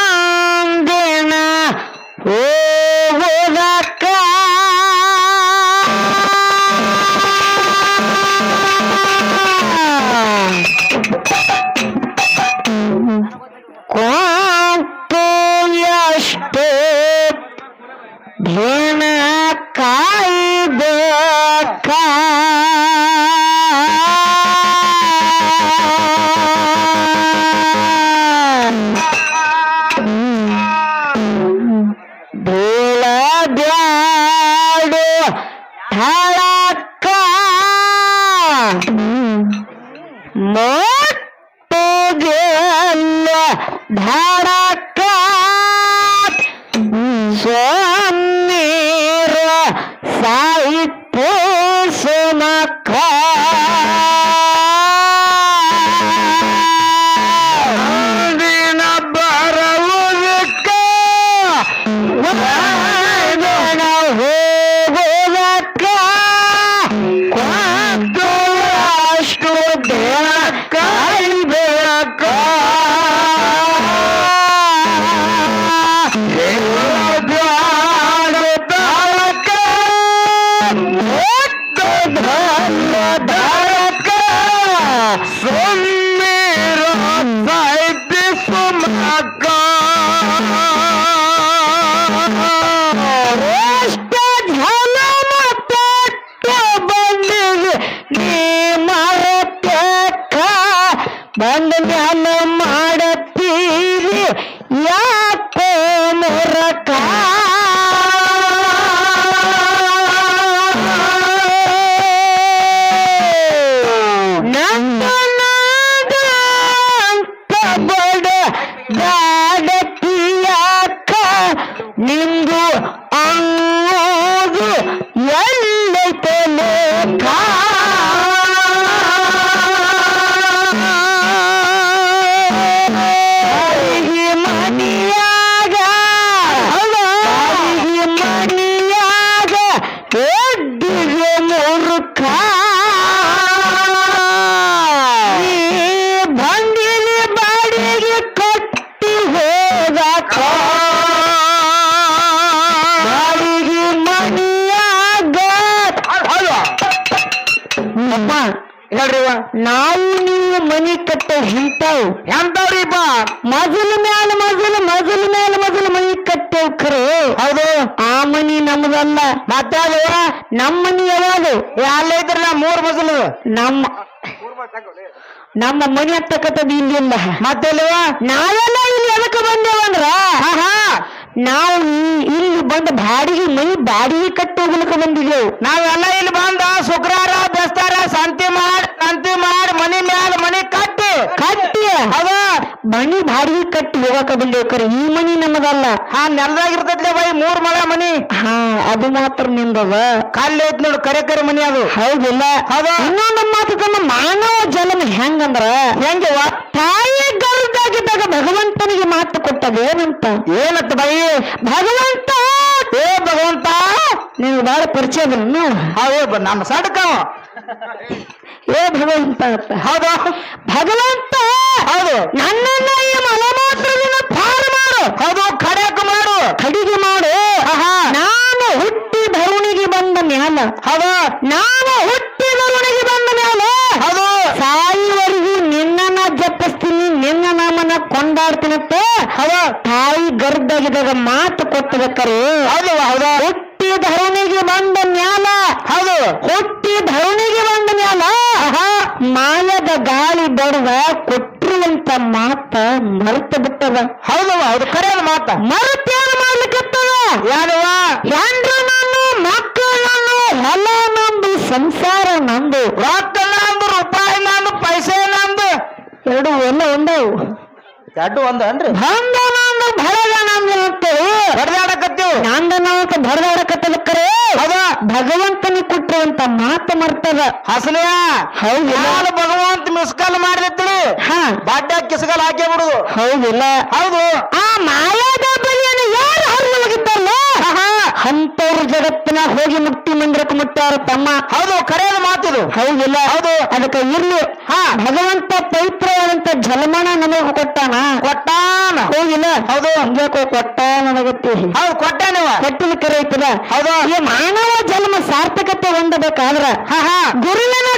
ಒಂದಿನ ಹೋಗುದಕ್ಕ ಕೊಂತು ಎಷ್ಟು ಭಿಣ ಕಾಯ್ಬೇಕ ಹಳಕ್ಕ ಮೊಟ್ಟೆಗೆಲ್ಲ ಧಡಕ ಸೊನ್ನೀರ ಸಾಹಿತ್ಯ ಸುಮಕ ದಿನ ಹೋಗುವುದಕ್ಕ ನೀ ಮರತ್ಯಾಕ ಬಂದ ಮ್ಯಾಲ ಮಾಡತ್ತೀರಿ? ಯಾಕೋ ಮೊರಕ? ನಾದ ಅನ್ನೋದು ಎಲ್ಲೈತೆ ಲೇಖ? ಅಪ್ಪ ಹೇಳ್ರಿ ನಾವು ನಿಮ್ಮ ಮನಿ ಕಟ್ಟ ಹಿಂತಾವ್. ಎಂತಾವ್ರಿಪ್ಪ ಬಾ? ಮೊದಲ ಮ್ಯಾಲ ಮಜಲ್ ಮಜಲ್ ಮ್ಯಾಲ ಮಜಲ್ ಮನಿ ಕಟ್ಟೇವ್ ಖರೆ. ಹೌದು. ಆ ಮನಿ ನಮ್ದಲ್ಲ. ಮತ್ತೆ ನಮ್ಮ ಮನಿ ಯಾವುದು? ಎಲ್ಲ ಇದ್ರ ಮೂರ್ ಮಜಲು? ನಮ್ಮ ನಮ್ಮ ಮನಿ ಹತ್ತಕ್ಕಂಥದ್ದು ಇಲ್ಲಿಂದ ಮತ್ತೆಲ್ವ ನಾವೆಲ್ಲ ಇಲ್ಲಿ ಎದಕ್ಕೆ ಬಂದೇವಂದ್ರ ನಾವು ಇಲ್ಲಿ ಬಂದ ಬಾಡಿಗೆ ಮನಿ ಬಾಡಿಗೆ ಕಟ್ಟಿ ಹೋಗ್ಲಿಕ್ಕೆ ಬಂದಿದ್ದೇವು. ನಾವೆಲ್ಲ ಇಲ್ಲಿ ಬಂದ ಶುಕ್ರವಾರ ಬೆಸ್ತಾರ ಸಂತಿ ಮಾಡಿ ಸಂತಿ ಮಾಡಿ ಮನಿ ಮ್ಯಾಲ ಮನಿ ಕಟ್ಟಿ ಕಟ್ಟಿ ಅದ ಮನಿ ಬಾಡಿಗೆ ಕಟ್ಟಿ ಹೋಗಕ ಕರೆ ಈ ಮನಿ ನಮ್ಮದಲ್ಲ ಹಾ ನೆಲದಾಗಿರ್ತೈತ್ಲೆ ಬೈ ಮೂರ್ ಮಳೆ ಮನಿ ಹಾ ಅದು ಮಾತ್ರ ನಿಂದದ. ಕಾಲ್ ಐತ್ ನೋಡು ಕರೆ ಕರೆ ಮನಿ ಅದು. ಹೌದಿಲ್ಲ. ಹೌದು. ಇನ್ನೊಂದು ಮಾತು ತಮ್ಮ ಮಾನವ ಜನ್ಮ ಹೆಂಗಂದ್ರ? ಹೆಂಗವ ತಾಯಿ ಗರ್ಭದಾಗಿದ್ದಾಗ ಭಗವಂತನಿಗೆ ಮಾತು ಕೊಟ್ಟದೇನಂತ? ಏನಂತ ಬೈ ಭಗವಂತ ಭಗವಂತ ನಿನಗೆ ಬಹಳ ಪರಿಚಯ ಅದನ್ನು ಹೌದು ನಮ್ಮ ಸಡಕ ಏ ಭಗವಂತ ಹೌದು. ಭಗವಂತ ಹೌದು. ನನ್ನನ್ನ ಈ ಮಾತ್ರ ಪಾರು ಮಾಡು. ಹೌದು ಖಡಕ್ ಮಾಡು. ಖಡಿಗೆ ಮಾಡು. ನಾನು ಹುಟ್ಟಿ ಧರುಣಿಗೆ ಬಂದ ಮ್ಯಾಲ. ಹೌದು. ನಾನು ಹುಟ್ಟಿ ಧರುಣಿಗೆ ಬಂದ ಮ್ಯಾಲ. ಹೌದು. ಸಾಯಿವರೆಗೂ ನಿನ್ನನ್ನ ಜಪಿಸ್ತೀನಿ ನಿನ್ನ ನಾಮನ ಕೊಂಡಾಡ್ತೀನತ್ತ ಹೌದು. ತಾಯಿ ಗರ್ಭಾಗಿದಾಗ ಮಾತು ಕೊಟ್ಟಬೇಕಾರೆ ಹೌದು ಹೌದು. ಧರುಣಿಗೆ ಬಂದ ಮ್ಯಾಲ ಹೌದು ಹುಟ್ಟಿ ಧರಣಿಗೆ ಬಂದ ಮ್ಯಾಲ ಮಾಯದ ಗಾಳಿ ಬಡದ ಕೊಟ್ಟಿರುವಂತ ಮಾತ ಮರೆತು ಬಿಟ್ಟದ ಹೌದವ ಹೌದು ಕರೆ ಮಾತ. ಮರುತ್ಯಾರು ಮಾಡ್ಲಿಕ್ಕತ್ತದ? ಯಾರವ ಹೆಂಡ್ರು ನಾನು ಮಕ್ಕಳು ನಾನು ಹೊಲ ನಂದು ಸಂಸಾರ ನಂದು. ರೊಕ್ಕ ನಂದು ರೂಪಾಯಿ ನಂದು ಪೈಸೆ ನಂದು. ಎರಡು ಎಲ್ಲ ಒಂದವು. ಎರಡು ಒಂದನ್ರಿ ಬಂದ ನಂದು ಭರದ ಅಂತೇಳಿ ಹೊಡೆದಾಡಕತ್ತೀವ್ ನಂದ ನಾವಕ ಭರದಾಡಕತ್ತದ ಕರೆ ಅದ ಭಗವಂತನಿಗೆ ಕೊಟ್ಟಿರುವಂತ ಮಾತು ಮರ್ತದ. ಹಸಲಿಯ ಯಾರು ಭಗವಂತ ಮಿಸ್ಕಾಲ್ ಮಾಡಿರ್ತೀರಿ ಹಾ. ಬಾಡ್ಯ ಕಿಸ್ಕಾಲ್ ಹಾಕಿ ಬಿಡುದು ಹೌದಿಲ್ಲ. ಹೌದು. ಆ ಮಾಯಾದ ಬಲಿಯನ್ನು ಯಾರು ಹರಿದೊಳಗಿದ್ದಲ್ಲ ಅಂತವ್ರ ಜಗತ್ತಿನ ಹೋಗಿ ಮುಕ್ತಿ ಮಂದಿರಕ್ಕೆ ಮುಟ್ಟಾರ ತಮ್ಮ. ಹೌದು ಕರೆಯದ ಮಾತಿದು ಹೌದಿಲ್ಲ? ಹೌದು. ಅದಕ್ಕೆ ಇರ್ಲಿ. ಹಾ. ಭಗವಂತ ಪವಿತ್ರವಾದಂತ ಜಲಮಣ ನಮಗ ಕೊಟ್ಟಾನ? ಕೊಟ್ಟಾನ. ಹೌದಿಲ್ಲ? ಹೌದು. ಹಂಗ್ಯಾಕೋ ಕೊಟ್ಟ ನನಗತ್ತಿ? ಹೌದು ಕೊಟ್ಟಾನ ಕೊಟ್ಟಿನ ಕರೆ ಐತದ ಹೌದು. ಈ ಮಾನವ ಜನ್ಮ ಸಾರ್ಥಕತೆ ಹೊಂದಬೇಕಾದ್ರ ಹಾ ಹಾ. ಗುರುವಿನ